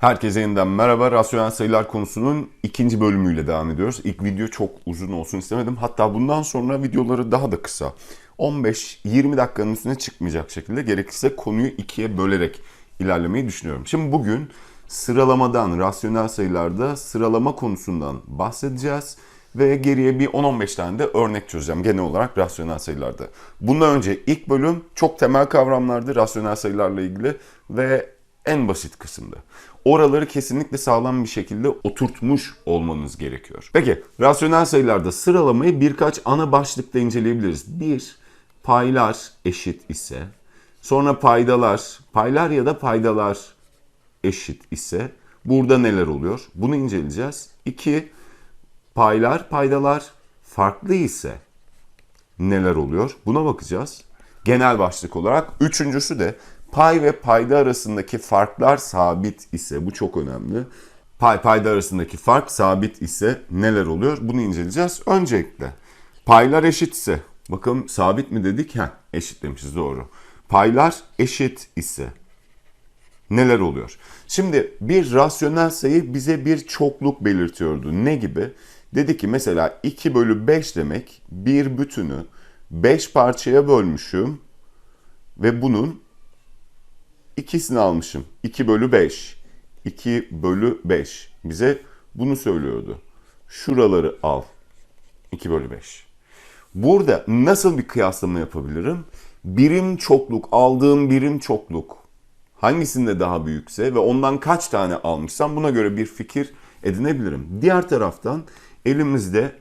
Herkese yeniden merhaba. Rasyonel sayılar konusunun ikinci bölümüyle devam ediyoruz. İlk video çok uzun olsun istemedim. Hatta bundan sonra videoları daha da kısa. 15-20 dakikanın üstüne çıkmayacak şekilde gerekirse konuyu ikiye bölerek ilerlemeyi düşünüyorum. Şimdi bugün sıralamadan, rasyonel sayılarda sıralama konusundan bahsedeceğiz. Ve geriye bir 10-15 tane de örnek çözeceğim genel olarak rasyonel sayılarda. Bundan önce ilk bölüm çok temel kavramlardı rasyonel sayılarla ilgili ve en basit kısımdı. Oraları kesinlikle sağlam bir şekilde oturtmuş olmanız gerekiyor. Peki, rasyonel sayılarda sıralamayı birkaç ana başlıkta inceleyebiliriz. Bir, paylar eşit ise, sonra paydalar, paylar ya da paydalar eşit ise burada neler oluyor? Bunu inceleyeceğiz. İki, paylar, paydalar farklı ise neler oluyor? Buna bakacağız. Genel başlık olarak. Üçüncüsü de pay ve payda arasındaki farklar sabit ise bu çok önemli. Pay payda arasındaki fark sabit ise neler oluyor? Bunu inceleyeceğiz. Öncelikle paylar eşit ise bakalım sabit mi dedik? Heh, eşit demişiz doğru. Paylar eşit ise neler oluyor? Şimdi bir rasyonel sayı bize bir çokluk belirtiyordu. Ne gibi? Dedi ki mesela 2 bölü 5 demek bir bütünü 5 parçaya bölmüşüm ve bunun ikisini almışım. 2 bölü 5. 2 bölü 5. Bize bunu söylüyordu. Şuraları al. 2 bölü 5. Burada nasıl bir kıyaslama yapabilirim? Birim çokluk, aldığım birim çokluk hangisinde daha büyükse ve ondan kaç tane almışsam buna göre bir fikir edinebilirim. Diğer taraftan elimizde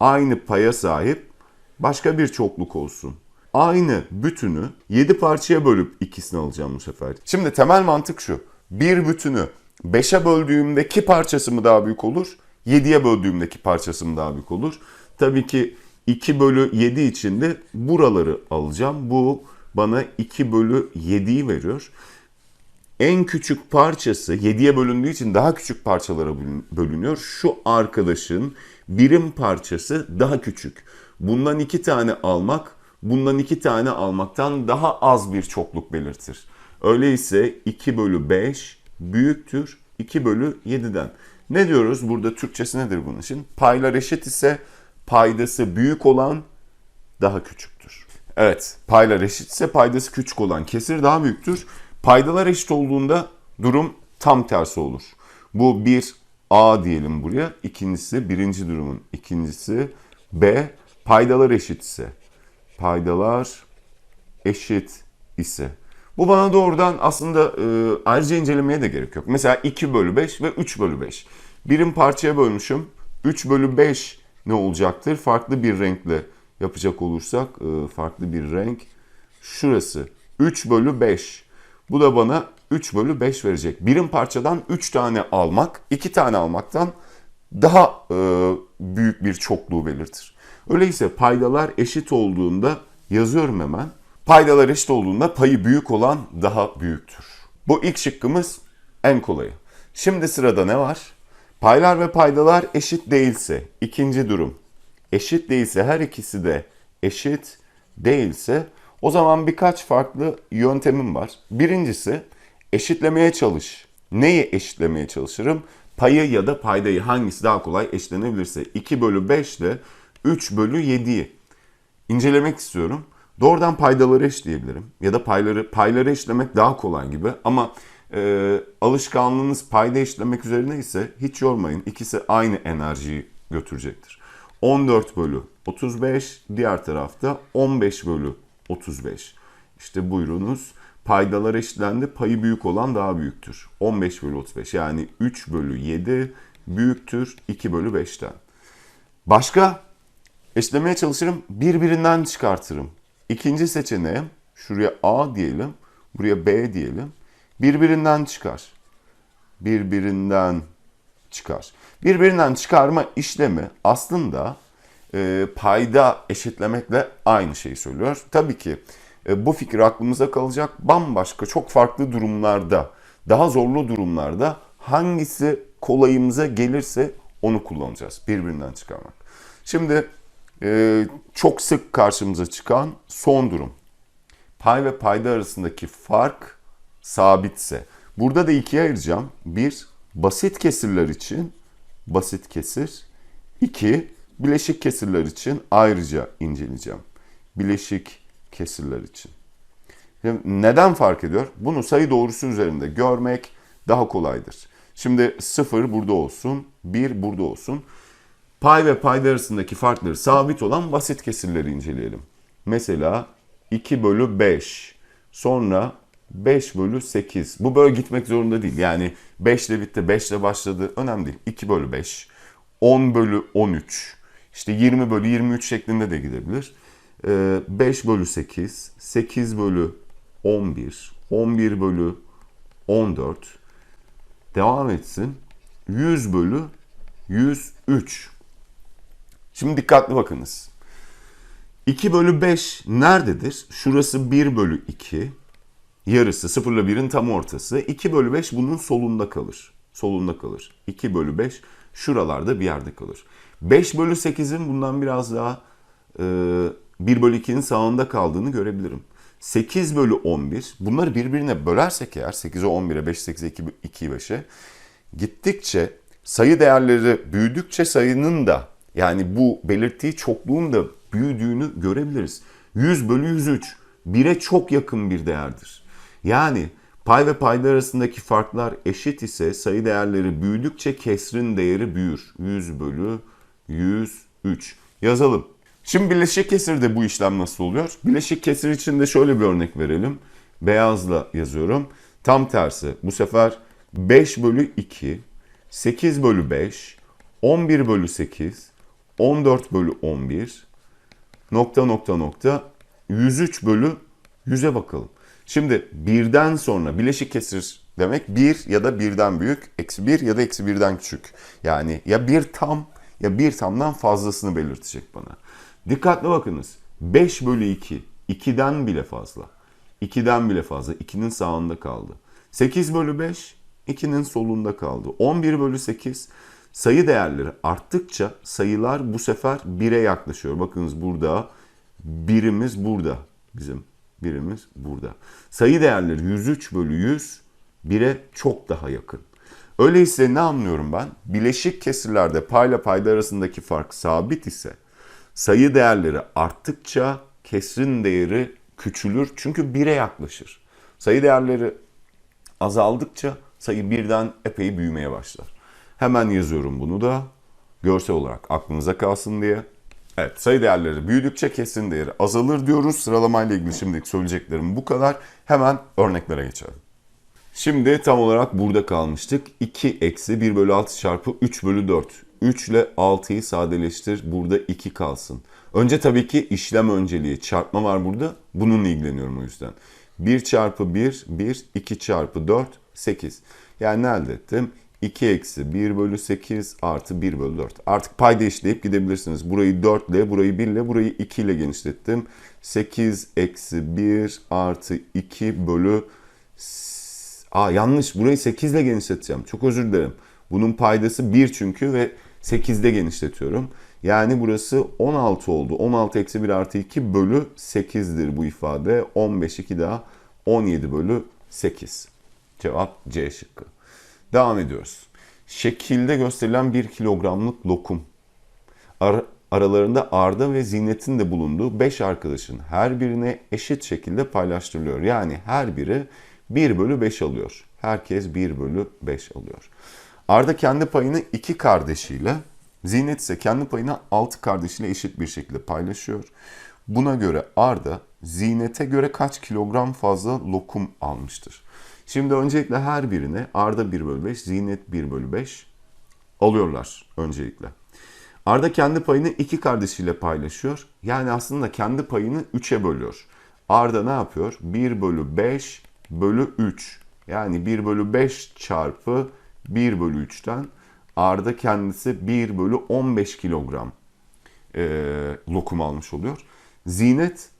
aynı paya sahip başka bir çokluk olsun. Aynı bütünü 7 parçaya bölüp ikisini alacağım bu sefer. Şimdi temel mantık şu. Bir bütünü 5'e böldüğümdeki parçası mı daha büyük olur? 7'ye böldüğümdeki parçası mı daha büyük olur? Tabii ki 2 bölü 7 için de buraları alacağım. Bu bana 2 bölü 7'yi veriyor. En küçük parçası 7'ye bölündüğü için daha küçük parçalara bölünüyor. Şu arkadaşın birim parçası daha küçük. Bundan iki tane almak, bundan iki tane almaktan daha az bir çokluk belirtir. Öyleyse 2 bölü 5 büyüktür 2 bölü 7'den. Ne diyoruz? Burada Türkçesi nedir bunun için? Paylar eşit ise paydası büyük olan daha küçüktür. Evet, paylar eşit ise paydası küçük olan kesir daha büyüktür. Paydalar eşit olduğunda durum tam tersi olur. Bu bir A diyelim buraya. İkincisi birinci durumun ikincisi B. Paydalar eşit ise. Paydalar eşit ise. Bu bana doğrudan aslında e, ayrıca incelemeye de gerek yok. Mesela 2 bölü 5 ve 3 bölü 5. Birim parçaya bölmüşüm. 3 bölü 5 ne olacaktır? Farklı bir renkle yapacak olursak e, farklı bir renk. Şurası 3 bölü 5. Bu da bana 3 bölü 5 verecek. Birim parçadan 3 tane almak, 2 tane almaktan daha e, büyük bir çokluğu belirtir. Öyleyse paydalar eşit olduğunda yazıyorum hemen. Paydalar eşit olduğunda payı büyük olan daha büyüktür. Bu ilk şıkkımız en kolayı. Şimdi sırada ne var? Paylar ve paydalar eşit değilse, ikinci durum. Eşit değilse her ikisi de eşit değilse o zaman birkaç farklı yöntemim var. Birincisi eşitlemeye çalış. Neyi eşitlemeye çalışırım? Payı ya da paydayı hangisi daha kolay eşitlenebilirse 2 bölü 5 ile 3 bölü 7'yi incelemek istiyorum. Doğrudan paydaları eşitleyebilirim. Ya da payları payları eşitlemek daha kolay gibi. Ama e, alışkanlığınız payda eşitlemek üzerine ise hiç yormayın. İkisi aynı enerjiyi götürecektir. 14 bölü 35 diğer tarafta 15 bölü 35. İşte buyurunuz paydalar eşitlendi payı büyük olan daha büyüktür. 15 bölü 35 yani 3 bölü 7 büyüktür 2 bölü 5'ten. Başka eşitlemeye çalışırım birbirinden çıkartırım. İkinci seçeneğim şuraya A diyelim buraya B diyelim birbirinden çıkar. Birbirinden çıkar. Birbirinden çıkarma işlemi aslında e, payda eşitlemekle aynı şeyi söylüyor. Tabii ki e, bu fikir aklımıza kalacak. Bambaşka çok farklı durumlarda, daha zorlu durumlarda hangisi kolayımıza gelirse onu kullanacağız. Birbirinden çıkarmak. Şimdi e, çok sık karşımıza çıkan son durum. Pay ve payda arasındaki fark sabitse. Burada da ikiye ayıracağım. Bir, basit kesirler için basit kesir. İki, bileşik kesirler için ayrıca inceleyeceğim. Bileşik kesirler için. Şimdi neden fark ediyor? Bunu sayı doğrusu üzerinde görmek daha kolaydır. Şimdi 0 burada olsun, 1 burada olsun. Pay ve payda arasındaki farkları sabit olan basit kesirleri inceleyelim. Mesela 2 bölü 5, sonra 5 bölü 8. Bu böyle gitmek zorunda değil. Yani 5 ile bitti, 5 ile başladı. Önemli değil. 2 bölü 5, 10 bölü 13, işte 20 bölü 23 şeklinde de gidebilir. Ee, 5 bölü 8, 8 bölü 11, 11 bölü 14. Devam etsin. 100 bölü 103. Şimdi dikkatli bakınız. 2 bölü 5 nerededir? Şurası 1 bölü 2. Yarısı 0 ile 1'in tam ortası. 2 bölü 5 bunun solunda kalır. Solunda kalır. 2 bölü 5 şuralarda bir yerde kalır. 5 bölü 8'in bundan biraz daha e, 1 bölü 2'nin sağında kaldığını görebilirim. 8 bölü 11 bunları birbirine bölersek eğer 8'e 11'e 5 8'e 2, 2 5'e gittikçe sayı değerleri büyüdükçe sayının da yani bu belirttiği çokluğun da büyüdüğünü görebiliriz. 100 bölü 103 1'e çok yakın bir değerdir. Yani pay ve payda arasındaki farklar eşit ise sayı değerleri büyüdükçe kesrin değeri büyür. 100 bölü 103. Yazalım. Şimdi bileşik kesirde bu işlem nasıl oluyor? Bileşik kesir için de şöyle bir örnek verelim. Beyazla yazıyorum. Tam tersi. Bu sefer 5 bölü 2, 8 bölü 5, 11 bölü 8, 14 bölü 11, nokta nokta nokta 103 bölü 100'e bakalım. Şimdi birden sonra bileşik kesir demek 1 ya da birden büyük, eksi 1 ya da eksi birden küçük. Yani ya bir tam ya bir tamdan fazlasını belirtecek bana. Dikkatli bakınız. 5 bölü 2, 2'den bile fazla. 2'den bile fazla. 2'nin sağında kaldı. 8 bölü 5, 2'nin solunda kaldı. 11 bölü 8, sayı değerleri arttıkça sayılar bu sefer 1'e yaklaşıyor. Bakınız burada birimiz burada. Bizim birimiz burada. Sayı değerleri 103 bölü 100 1'e çok daha yakın. Öyleyse ne anlıyorum ben? Bileşik kesirlerde payla payda arasındaki fark sabit ise sayı değerleri arttıkça kesrin değeri küçülür. Çünkü 1'e yaklaşır. Sayı değerleri azaldıkça sayı birden epey büyümeye başlar. Hemen yazıyorum bunu da görsel olarak aklınıza kalsın diye. Evet sayı değerleri büyüdükçe kesin değeri azalır diyoruz. Sıralamayla ilgili şimdilik söyleyeceklerim bu kadar. Hemen örneklere geçelim. Şimdi tam olarak burada kalmıştık. 2 eksi 1 bölü 6 çarpı 3 bölü 4. 3 ile 6'yı sadeleştir. Burada 2 kalsın. Önce tabii ki işlem önceliği. Çarpma var burada. Bununla ilgileniyorum o yüzden. 1 çarpı 1, 1. 2 çarpı 4, 8. Yani ne elde ettim? 2 eksi 1 bölü 8 artı 1 bölü 4. Artık payda işleyip gidebilirsiniz. Burayı 4 ile, burayı 1 ile, burayı 2 ile genişlettim. 8 eksi 1 artı 2 bölü... Aa yanlış. Burayı 8 ile genişleteceğim. Çok özür dilerim. Bunun paydası 1 çünkü ve 8'de genişletiyorum. Yani burası 16 oldu. 16 eksi 1 artı 2 bölü 8'dir bu ifade. 15 2 daha 17 bölü 8. Cevap C şıkkı. Devam ediyoruz. Şekilde gösterilen 1 kilogramlık lokum. Ar- aralarında Arda ve Zinet'in de bulunduğu 5 arkadaşın her birine eşit şekilde paylaştırılıyor. Yani her biri 1 bölü 5 alıyor. Herkes 1 bölü 5 alıyor. Arda kendi payını iki kardeşiyle, Zinet ise kendi payını altı kardeşiyle eşit bir şekilde paylaşıyor. Buna göre Arda Zinet'e göre kaç kilogram fazla lokum almıştır? Şimdi öncelikle her birine Arda 1 bölü 5, Zinet 1 bölü 5 alıyorlar öncelikle. Arda kendi payını iki kardeşiyle paylaşıyor. Yani aslında kendi payını 3'e bölüyor. Arda ne yapıyor? 1 bölü 5 bölü 3. Yani 1 bölü 5 çarpı 1 bölü 3'ten Arda kendisi 1 bölü 15 kilogram e, lokum almış oluyor. Zinet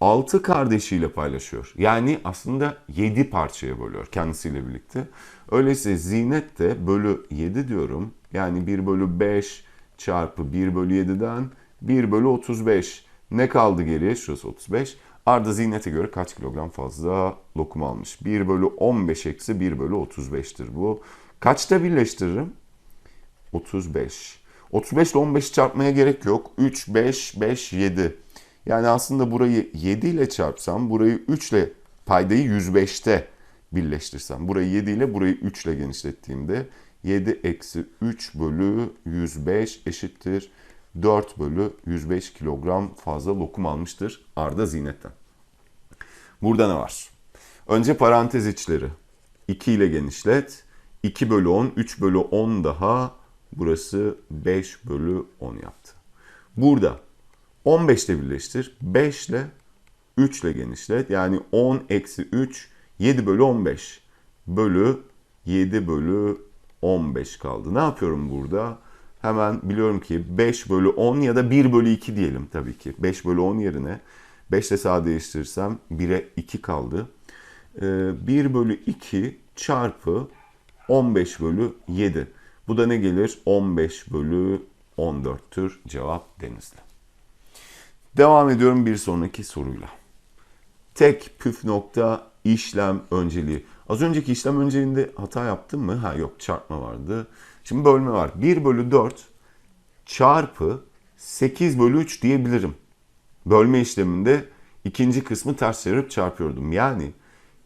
6 kardeşiyle paylaşıyor. Yani aslında 7 parçaya bölüyor kendisiyle birlikte. Öyleyse Zinet de bölü 7 diyorum. Yani 1 bölü 5 çarpı 1 bölü 7'den 1 bölü 35. Ne kaldı geriye? Şurası 35. Arda Zinet'e göre kaç kilogram fazla lokum almış? 1 bölü 15 eksi 1 bölü 35'tir bu. Kaçta birleştiririm? 35. 35 ile 15 çarpmaya gerek yok. 3, 5, 5, 7. Yani aslında burayı 7 ile çarpsam, burayı 3 ile paydayı 105'te birleştirsem. Burayı 7 ile burayı 3 ile genişlettiğimde 7 eksi 3 bölü 105 eşittir 4 bölü 105 kilogram fazla lokum almıştır Arda Zinet'ten. Burada ne var? Önce parantez içleri. 2 ile genişlet. 2 bölü 10, 3 bölü 10 daha. Burası 5 bölü 10 yaptı. Burada 15 ile birleştir. 5 ile 3 ile genişlet. Yani 10 eksi 3, 7 bölü 15 bölü 7 bölü 15 kaldı. Ne yapıyorum burada? Hemen biliyorum ki 5 bölü 10 ya da 1 bölü 2 diyelim tabii ki. 5 bölü 10 yerine 5 ile sadeleştirirsem 1'e 2 kaldı. Ee, 1 bölü 2 çarpı 15 bölü 7. Bu da ne gelir? 15 bölü 14'tür cevap Denizli. Devam ediyorum bir sonraki soruyla. Tek püf nokta işlem önceliği. Az önceki işlem önceliğinde hata yaptım mı? Ha yok çarpma vardı. Şimdi bölme var. 1 bölü 4 çarpı 8 bölü 3 diyebilirim. Bölme işleminde ikinci kısmı ters çevirip çarpıyordum. Yani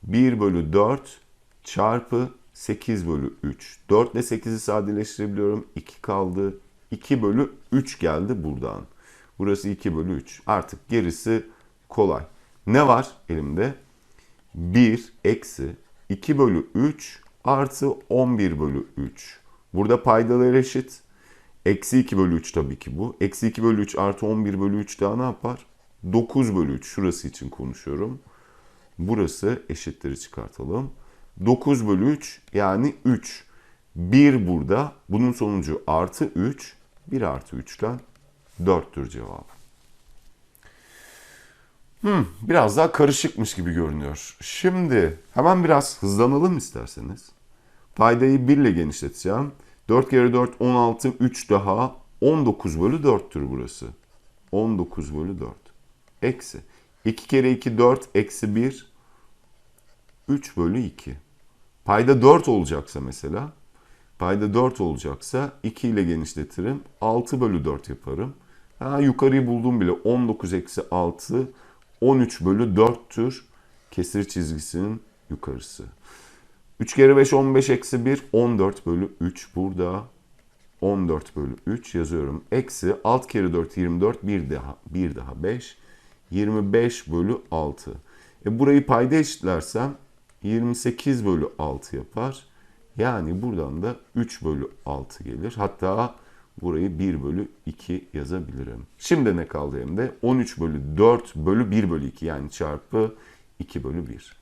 1 bölü 4 çarpı 8 bölü 3. 4 ile 8'i sadeleştirebiliyorum. 2 kaldı. 2 bölü 3 geldi buradan. Burası 2 bölü 3. Artık gerisi kolay. Ne var elimde? 1 eksi 2 bölü 3 artı 11 bölü 3. Burada paydalar eşit. Eksi 2 bölü 3 tabii ki bu. Eksi 2 bölü 3 artı 11 bölü 3 daha ne yapar? 9 bölü 3. Şurası için konuşuyorum. Burası eşitleri çıkartalım. 9 bölü 3 yani 3. 1 burada. Bunun sonucu artı 3. 1 artı 3'ten 4'tür cevabı. Hmm, biraz daha karışıkmış gibi görünüyor. Şimdi hemen biraz hızlanalım isterseniz. Paydayı 1 ile genişleteceğim. 4 kere 4 16 3 daha 19 bölü 4'tür burası. 19 bölü 4. Eksi. 2 kere 2 4 eksi 1 3 bölü 2. Payda 4 olacaksa mesela payda 4 olacaksa 2 ile genişletirim. 6 bölü 4 yaparım. Ha, yukarıyı buldum bile. 19 eksi 6 13 bölü 4'tür kesir çizgisinin yukarısı. 3 kere 5 15 eksi 1 14 bölü 3 burada 14 bölü 3 yazıyorum. Eksi 6 kere 4 24 bir daha bir daha 5 25 bölü 6. E burayı payda eşitlersem 28 bölü 6 yapar. Yani buradan da 3 bölü 6 gelir. Hatta burayı 1 bölü 2 yazabilirim. Şimdi ne kaldı elimde? 13 bölü 4 bölü 1 bölü 2 yani çarpı 2 bölü 1.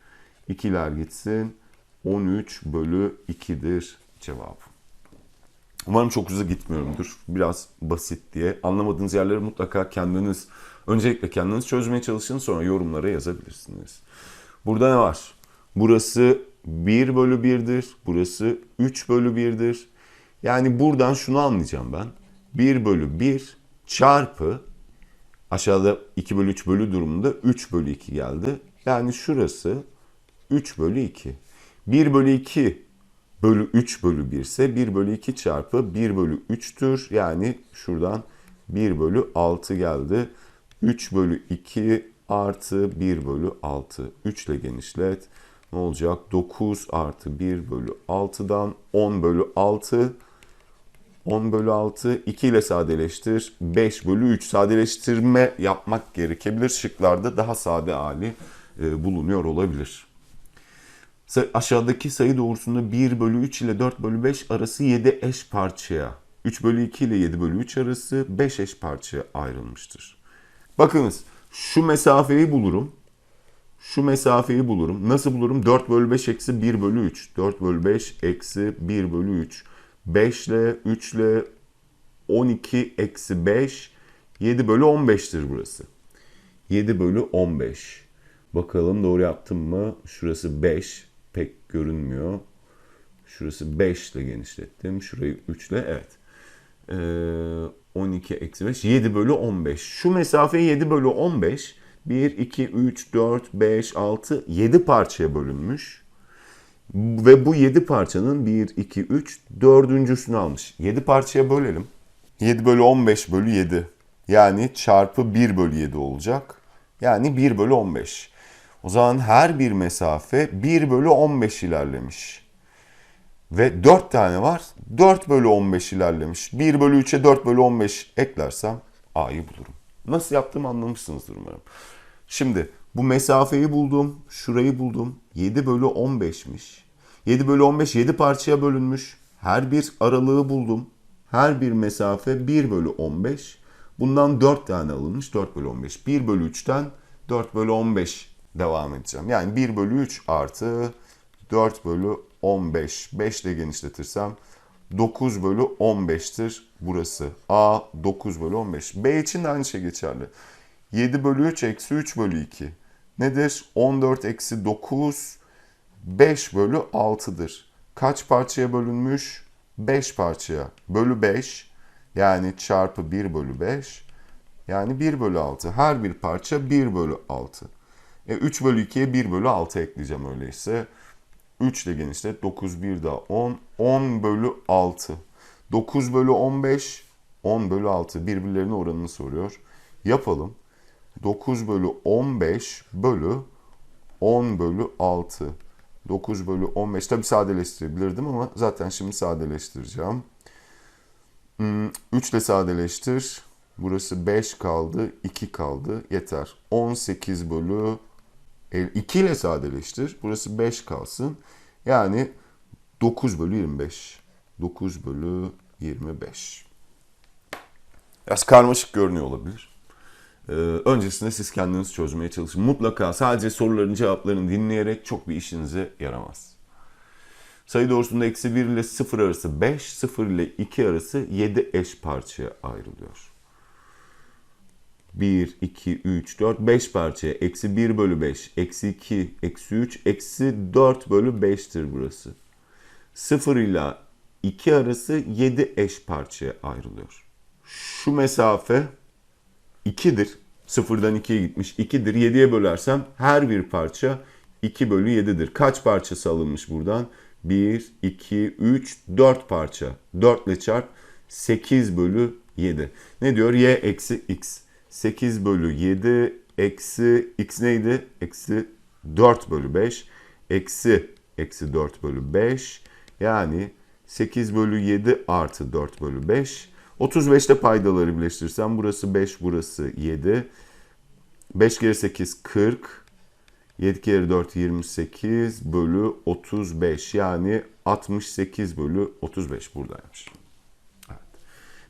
2'ler gitsin. 13 bölü 2'dir cevap. Umarım çok hızlı gitmiyorumdur. Biraz basit diye. Anlamadığınız yerleri mutlaka kendiniz, öncelikle kendiniz çözmeye çalışın sonra yorumlara yazabilirsiniz. Burada ne var? Burası 1 bölü 1'dir. Burası 3 bölü 1'dir. Yani buradan şunu anlayacağım ben. 1 bölü 1 çarpı aşağıda 2 bölü 3 bölü durumunda 3 bölü 2 geldi. Yani şurası 3 bölü 2. 1 bölü 2 bölü 3 bölü 1 ise 1 bölü 2 çarpı 1 bölü 3'tür. Yani şuradan 1 bölü 6 geldi. 3 bölü 2 artı 1 bölü 6. 3 ile genişlet. Ne olacak? 9 artı 1 bölü 6'dan 10 bölü 6. 10 bölü 6 2 ile sadeleştir. 5 bölü 3 sadeleştirme yapmak gerekebilir. Şıklarda daha sade hali e, bulunuyor olabilir. Aşağıdaki sayı doğrusunda 1 bölü 3 ile 4 bölü 5 arası 7 eş parçaya, 3 bölü 2 ile 7 bölü 3 arası 5 eş parçaya ayrılmıştır. Bakınız şu mesafeyi bulurum. Şu mesafeyi bulurum. Nasıl bulurum? 4 bölü 5 eksi 1 bölü 3. 4 bölü 5 eksi 1 bölü 3. 5 ile 3 ile 12 eksi 5 7 bölü 15'tir burası. 7 bölü 15. Bakalım doğru yaptım mı? Şurası 5 pek görünmüyor. Şurası 5 ile genişlettim. Şurayı 3 ile evet. Ee, 12 eksi 5 7 bölü 15. Şu mesafe 7 bölü 15 1, 2, 3, 4, 5, 6, 7 parçaya bölünmüş. Ve bu 7 parçanın 1, 2, 3, dördüncüsünü almış. 7 parçaya bölelim. 7 bölü 15 bölü 7. Yani çarpı 1 bölü 7 olacak. Yani 1 bölü 15. O zaman her bir mesafe 1 bölü 15 ilerlemiş. Ve 4 tane var. 4 bölü 15 ilerlemiş. 1 bölü 3'e 4 bölü 15 eklersem A'yı bulurum. Nasıl yaptığımı anlamışsınızdır umarım. Şimdi bu mesafeyi buldum. Şurayı buldum. 7 bölü 15'miş. 7 bölü 15 7 parçaya bölünmüş. Her bir aralığı buldum. Her bir mesafe 1 bölü 15. Bundan 4 tane alınmış. 4 bölü 15. 1 bölü 3'ten 4 bölü 15 devam edeceğim. Yani 1 bölü 3 artı 4 bölü 15. 5 ile genişletirsem 9 bölü 15'tir burası. A 9 bölü 15. B için de aynı şey geçerli. 7 bölü 3 eksi 3 bölü 2. Nedir? 14 eksi 9 5 bölü 6'dır. Kaç parçaya bölünmüş? 5 parçaya. Bölü 5 yani çarpı 1 bölü 5 yani 1 bölü 6. Her bir parça 1 bölü 6. E 3 bölü 2'ye 1 bölü 6 ekleyeceğim öyleyse. 3 ile genişlet. 9 bir daha 10. 10 bölü 6. 9 bölü 15. 10 bölü 6. Birbirlerine oranını soruyor. Yapalım. 9 bölü 15 bölü 10 bölü 6. 9 bölü 15. Tabi sadeleştirebilirdim ama zaten şimdi sadeleştireceğim. 3 ile sadeleştir. Burası 5 kaldı. 2 kaldı. Yeter. 18 bölü 2 ile sadeleştir. Burası 5 kalsın. Yani 9 bölü 25. 9 bölü 25. Biraz karmaşık görünüyor olabilir. Ee, öncesinde siz kendiniz çözmeye çalışın. Mutlaka sadece soruların cevaplarını dinleyerek çok bir işinize yaramaz. Sayı doğrusunda eksi 1 ile 0 arası 5, 0 ile 2 arası 7 eş parçaya ayrılıyor. 1, 2, 3, 4, 5 parçaya. Eksi 1 bölü 5, eksi 2, eksi 3, eksi 4 bölü 5'tir burası. 0 ile 2 arası 7 eş parçaya ayrılıyor. Şu mesafe 2'dir. 0'dan 2'ye gitmiş 2'dir. 7'ye bölersem her bir parça 2 bölü 7'dir. Kaç parçası alınmış buradan? 1, 2, 3, 4 parça. 4 ile çarp 8 bölü 7. Ne diyor? Y eksi x. 8 bölü 7 eksi x neydi? Eksi 4 bölü 5. Eksi eksi 4 bölü 5. Yani 8 bölü 7 artı 4 bölü 5. 35'te paydaları birleştirirsem burası 5, burası 7. 5 kere 8 40. 7 kere 4 28 bölü 35 yani 68 bölü 35 buradaymış. Evet.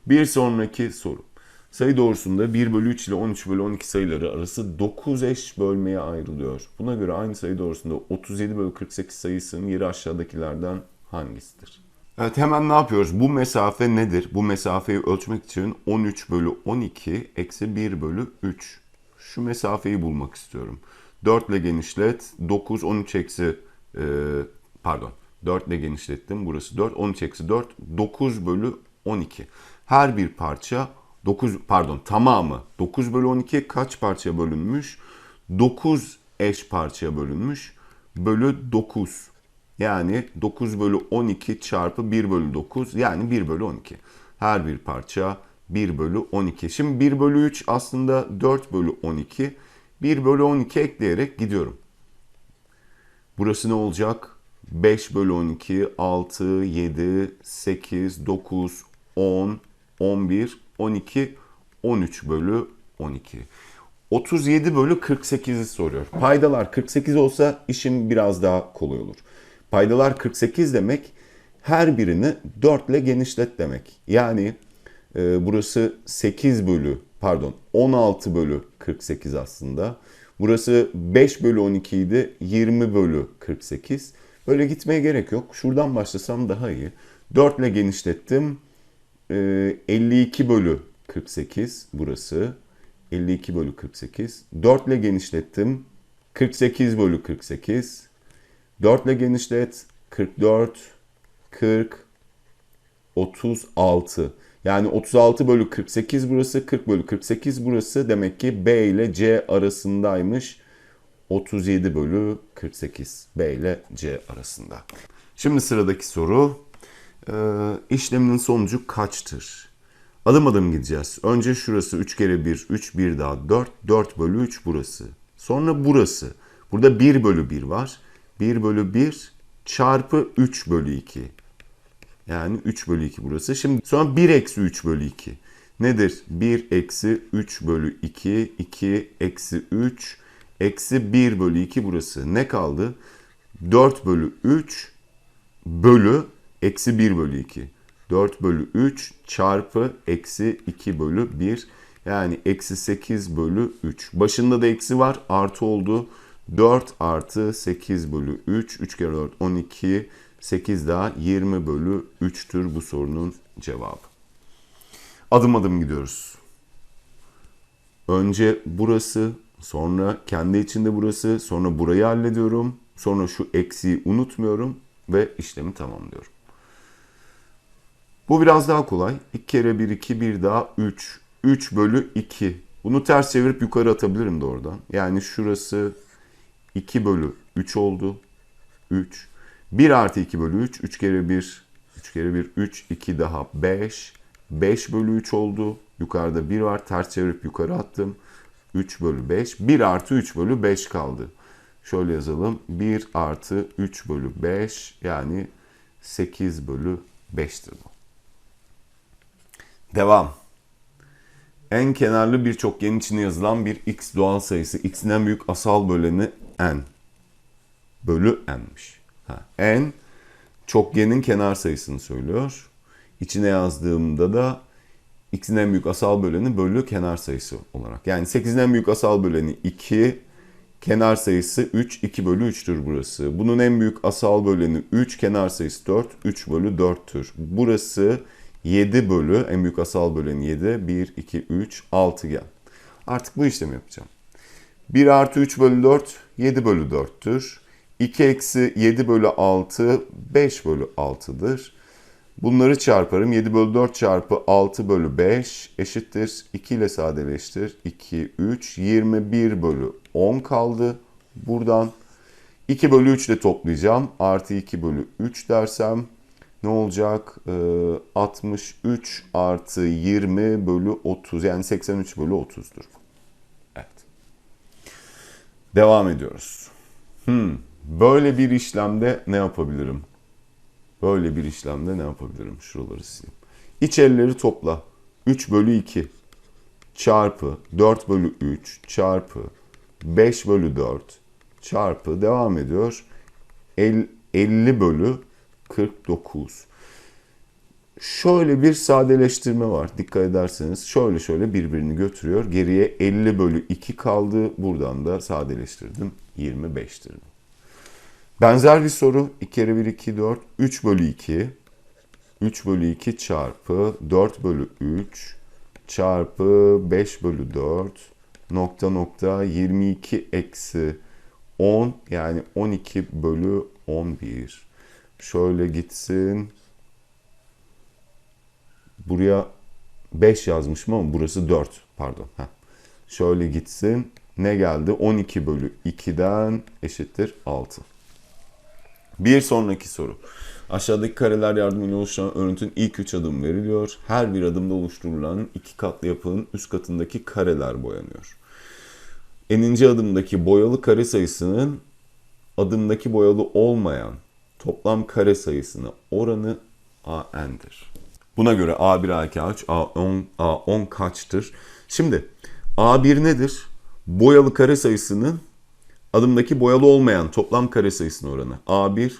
Bir sonraki soru. Sayı doğrusunda 1 bölü 3 ile 13 bölü 12 sayıları arası 9 eş bölmeye ayrılıyor. Buna göre aynı sayı doğrusunda 37 bölü 48 sayısının yeri aşağıdakilerden hangisidir? Evet hemen ne yapıyoruz? Bu mesafe nedir? Bu mesafeyi ölçmek için 13 bölü 12 eksi 1 bölü 3. Şu mesafeyi bulmak istiyorum. 4 ile genişlet. 9, 13 eksi e, pardon 4 ile genişlettim. Burası 4. 13 eksi 4. 9 bölü 12. Her bir parça 9 pardon tamamı 9 bölü 12 kaç parçaya bölünmüş? 9 eş parçaya bölünmüş. Bölü 9. Yani 9 bölü 12 çarpı 1 bölü 9 yani 1 bölü 12. Her bir parça 1 bölü 12. Şimdi 1 bölü 3 aslında 4 bölü 12. 1 bölü 12 ekleyerek gidiyorum. Burası ne olacak? 5 bölü 12, 6, 7, 8, 9, 10, 11, 12, 13 bölü 12. 37 bölü 48'i soruyor. Paydalar 48 olsa işim biraz daha kolay olur. Paydalar 48 demek her birini 4 ile genişlet demek. Yani e, burası 8 bölü pardon 16 bölü 48 aslında. Burası 5 bölü 12 idi 20 bölü 48. Böyle gitmeye gerek yok. Şuradan başlasam daha iyi. 4 ile genişlettim. E, 52 bölü 48 burası. 52 bölü 48. 4 ile genişlettim. 48 bölü 48. 4 ile genişlet. 44, 40, 36. Yani 36 bölü 48 burası, 40 bölü 48 burası. Demek ki B ile C arasındaymış. 37 bölü 48 B ile C arasında. Şimdi sıradaki soru. Ee, işleminin sonucu kaçtır? Adım adım gideceğiz. Önce şurası 3 kere 1, 3, 1 daha 4, 4 bölü 3 burası. Sonra burası. Burada 1 bölü 1 var. 1 bölü 1 çarpı 3 bölü 2. Yani 3 bölü 2 burası. Şimdi sonra 1 eksi 3 bölü 2. Nedir? 1 eksi 3 bölü 2, 2 eksi 3, eksi 1 bölü 2 burası. Ne kaldı? 4 bölü 3 bölü eksi 1 bölü 2. 4 bölü 3 çarpı eksi 2 bölü 1. Yani eksi 8 bölü 3. Başında da eksi var artı oldu. 4 artı 8 bölü 3. 3 kere 4 12. 8 daha 20 bölü 3'tür bu sorunun cevabı. Adım adım gidiyoruz. Önce burası, sonra kendi içinde burası, sonra burayı hallediyorum. Sonra şu eksiği unutmuyorum ve işlemi tamamlıyorum. Bu biraz daha kolay. 2 kere 1, 2, 1 daha 3. 3 bölü 2. Bunu ters çevirip yukarı atabilirim de oradan. Yani şurası 2 bölü 3 oldu. 3. 1 artı 2 bölü 3. 3 kere 1. 3 kere 1. 3. 2 daha 5. 5 bölü 3 oldu. Yukarıda 1 var. Ters çevirip yukarı attım. 3 bölü 5. 1 artı 3 bölü 5 kaldı. Şöyle yazalım. 1 artı 3 bölü 5 yani 8 bölü 5'tir bu. Devam. En kenarlı bir çokgenin içine yazılan bir x doğal sayısı. x'in en büyük asal böleni n. Bölü n'miş. Ha, n çokgenin kenar sayısını söylüyor. İçine yazdığımda da x'in en büyük asal böleni bölü kenar sayısı olarak. Yani 8'in en büyük asal böleni 2, kenar sayısı 3, 2 bölü 3'tür burası. Bunun en büyük asal böleni 3, kenar sayısı 4, 3 bölü 4'tür. Burası 7 bölü, en büyük asal böleni 7, 1, 2, 3, altıgen. Artık bu işlemi yapacağım. 1 artı 3 bölü 4, 7 bölü 4'tür. 2 eksi 7 bölü 6, 5 bölü 6'dır. Bunları çarparım. 7 bölü 4 çarpı 6 bölü 5 eşittir. 2 ile sadeleştir. 2, 3, 21 bölü 10 kaldı. Buradan 2 bölü 3 ile toplayacağım. Artı 2 bölü 3 dersem ne olacak? Ee, 63 artı 20 bölü 30 yani 83 bölü 30'dur. Evet. Devam ediyoruz. Hmm. Böyle bir işlemde ne yapabilirim? Böyle bir işlemde ne yapabilirim? Şuraları sileyim. İç elleri topla. 3 bölü 2 çarpı 4 bölü 3 çarpı 5 bölü 4 çarpı devam ediyor. 50 bölü 49. Şöyle bir sadeleştirme var. Dikkat ederseniz şöyle şöyle birbirini götürüyor. Geriye 50 bölü 2 kaldı. Buradan da sadeleştirdim. 25'tir. Benzer bir soru. 2 kere 1 2 4. 3 bölü 2. 3 bölü 2 çarpı 4 bölü 3 çarpı 5 bölü 4 nokta nokta 22 eksi 10 yani 12 bölü 11. Şöyle gitsin. Buraya 5 yazmışım ama burası 4. Pardon. Heh. Şöyle gitsin. Ne geldi? 12 bölü 2'den eşittir 6. Bir sonraki soru. Aşağıdaki kareler yardımıyla oluşturan örüntünün ilk 3 adım veriliyor. Her bir adımda oluşturulan iki katlı yapının üst katındaki kareler boyanıyor. Eninci adımdaki boyalı kare sayısının adımdaki boyalı olmayan toplam kare sayısına oranı AN'dir. Buna göre A1, A2, A3, A10, A10 kaçtır? Şimdi A1 nedir? Boyalı kare sayısının adımdaki boyalı olmayan toplam kare sayısına oranı. A1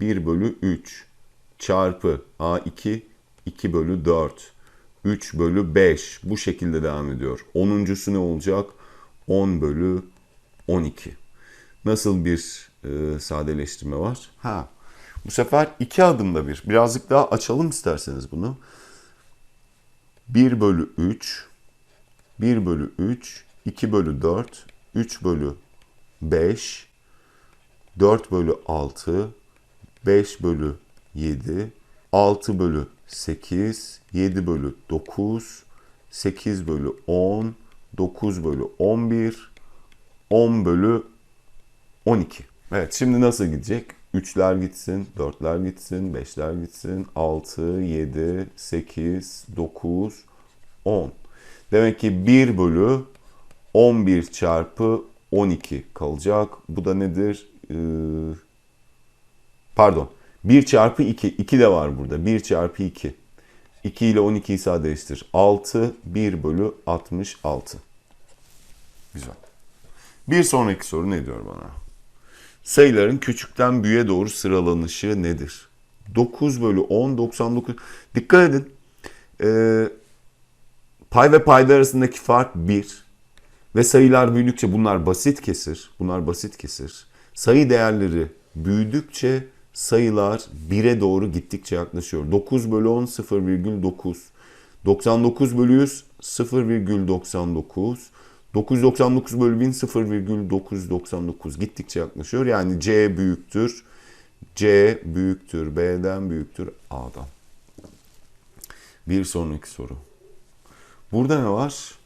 1 bölü 3 çarpı A2 2 bölü 4 3 bölü 5 bu şekilde devam ediyor. Onuncusu ne olacak? 10 bölü 12. Nasıl bir e, sadeleştirme var? Ha, bu sefer iki adımda bir. Birazcık daha açalım isterseniz bunu. 1 bölü 3, 1 bölü 3, 2 bölü 4, 3 bölü 5, 4 bölü 6, 5 bölü 7, 6 bölü 8, 7 bölü 9, 8 bölü 10, 9 bölü 11, 10 bölü 12. Evet şimdi nasıl gidecek? 3'ler gitsin, 4'ler gitsin, 5'ler gitsin, 6, 7, 8, 9, 10. Demek ki 1 bölü 11 çarpı 12 kalacak. Bu da nedir? Ee, pardon. 1 çarpı 2. 2 de var burada. 1 çarpı 2. 2 ile 12'yi sadeleştir. 6, 1 bölü 66. Güzel. Bir sonraki soru ne diyor bana? Sayıların küçükten büyüğe doğru sıralanışı nedir? 9 bölü 10, 99. Dikkat edin. Ee, pay ve payda arasındaki fark 1. Ve sayılar büyüdükçe bunlar basit kesir. Bunlar basit kesir. Sayı değerleri büyüdükçe sayılar 1'e doğru gittikçe yaklaşıyor. 9 bölü 10 0,9. 99 bölü 100 0,99. 999 bölü 1000 0,999 gittikçe yaklaşıyor. Yani C büyüktür. C büyüktür. B'den büyüktür. A'dan. Bir sonraki soru. Burada ne var?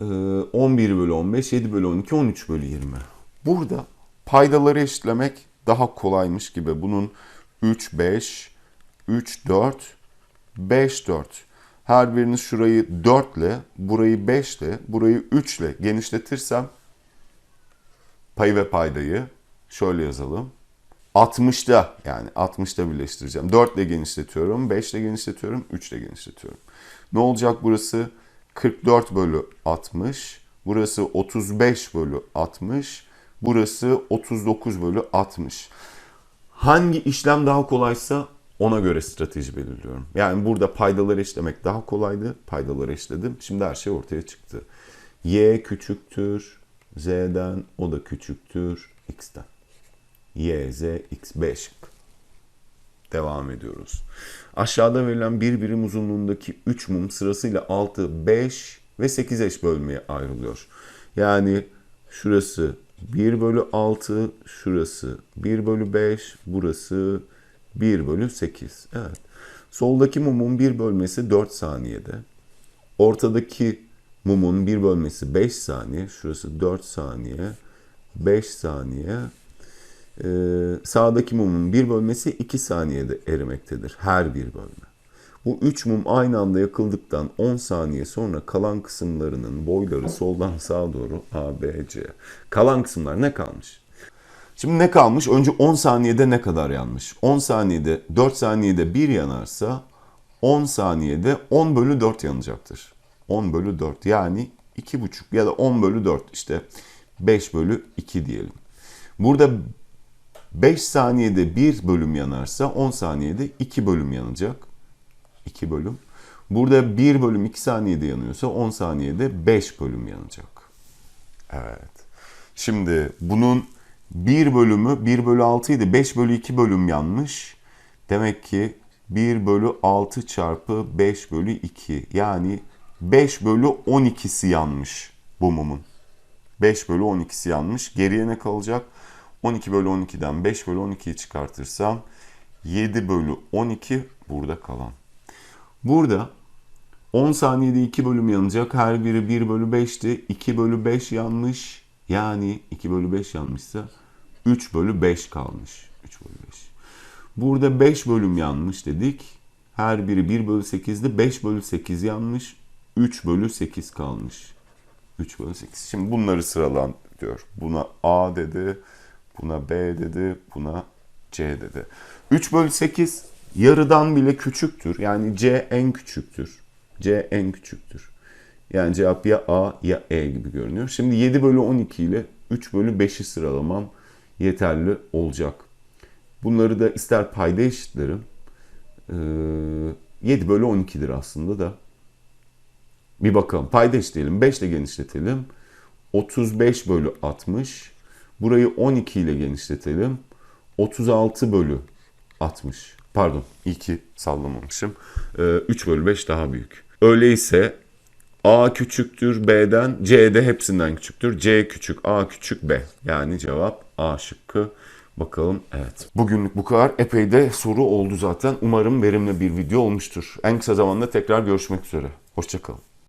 Ee, 11 bölü 15, 7 bölü 12, 13 bölü 20. Burada paydaları eşitlemek daha kolaymış gibi. Bunun 3, 5, 3, 4, 5, 4. Her biriniz şurayı 4 ile, burayı 5 ile, burayı 3 ile genişletirsem payı ve paydayı şöyle yazalım. 60'da yani 60'da birleştireceğim. 4 ile genişletiyorum, 5 ile genişletiyorum, 3 ile genişletiyorum. Ne olacak burası? 44 bölü 60. Burası 35 bölü 60. Burası 39 bölü 60. Hangi işlem daha kolaysa ona göre strateji belirliyorum. Yani burada paydaları eşlemek daha kolaydı. Paydaları eşledim. Şimdi her şey ortaya çıktı. Y küçüktür Z'den, o da küçüktür X'ten. Y, Z, X, B şık. Devam ediyoruz. Aşağıda verilen bir birim uzunluğundaki 3 mum sırasıyla 6, 5 ve 8 eş bölmeye ayrılıyor. Yani şurası 1 bölü 6, şurası 1 bölü 5, burası 1 bölü 8. Evet. Soldaki mumun bir bölmesi 4 saniyede. Ortadaki mumun bir bölmesi 5 saniye. Şurası 4 saniye. 5 saniye. Ee, sağdaki mumun bir bölmesi 2 saniyede erimektedir. Her bir bölme. Bu 3 mum aynı anda yakıldıktan 10 saniye sonra kalan kısımlarının boyları soldan sağa doğru A, B, C. Kalan kısımlar ne kalmış? Şimdi ne kalmış? Önce 10 saniyede ne kadar yanmış? 10 saniyede 4 saniyede 1 yanarsa 10 saniyede 10 bölü 4 yanacaktır. 10 bölü 4 yani 2,5 ya da 10 bölü 4 işte 5 bölü 2 diyelim. Burada 5 saniyede 1 bölüm yanarsa 10 saniyede 2 bölüm yanacak. 2 bölüm. Burada 1 bölüm 2 saniyede yanıyorsa 10 saniyede 5 bölüm yanacak. Evet. Şimdi bunun 1 bölümü 1 bölü 6 idi. 5 bölü 2 bölüm yanmış. Demek ki 1 bölü 6 çarpı 5 bölü 2. Yani 5 bölü 12'si yanmış bu mumun. 5 bölü 12'si yanmış. Geriye ne kalacak? 12 bölü 12'den 5 bölü 12'yi çıkartırsam 7 bölü 12 burada kalan. Burada 10 saniyede 2 bölüm yanacak. Her biri 1 bölü 5'ti. 2 bölü 5 yanmış. Yani 2 bölü 5 yanmışsa 3 bölü 5 kalmış. 3 bölü 5. Burada 5 bölüm yanmış dedik. Her biri 1 bölü 8'di. 5 bölü 8 yanmış. 3 bölü 8 kalmış. 3 bölü 8. Şimdi bunları sıralan diyor. Buna A dedi. Buna B dedi. Buna C dedi. 3 bölü 8 yarıdan bile küçüktür. Yani C en küçüktür. C en küçüktür. Yani cevap ya A ya E gibi görünüyor. Şimdi 7 bölü 12 ile 3 bölü 5'i sıralamam yeterli olacak. Bunları da ister payda eşitlerim. Ee, 7 bölü 12'dir aslında da. Bir bakalım. Payda eşitleyelim. 5 ile genişletelim. 35 bölü 60. Burayı 12 ile genişletelim. 36 bölü 60. Pardon. iyi ki sallamamışım. Ee, 3 bölü 5 daha büyük. Öyleyse A küçüktür B'den, C de hepsinden küçüktür. C küçük, A küçük, B. Yani cevap A şıkkı. Bakalım evet. Bugünlük bu kadar. Epey de soru oldu zaten. Umarım verimli bir video olmuştur. En kısa zamanda tekrar görüşmek üzere. Hoşçakalın.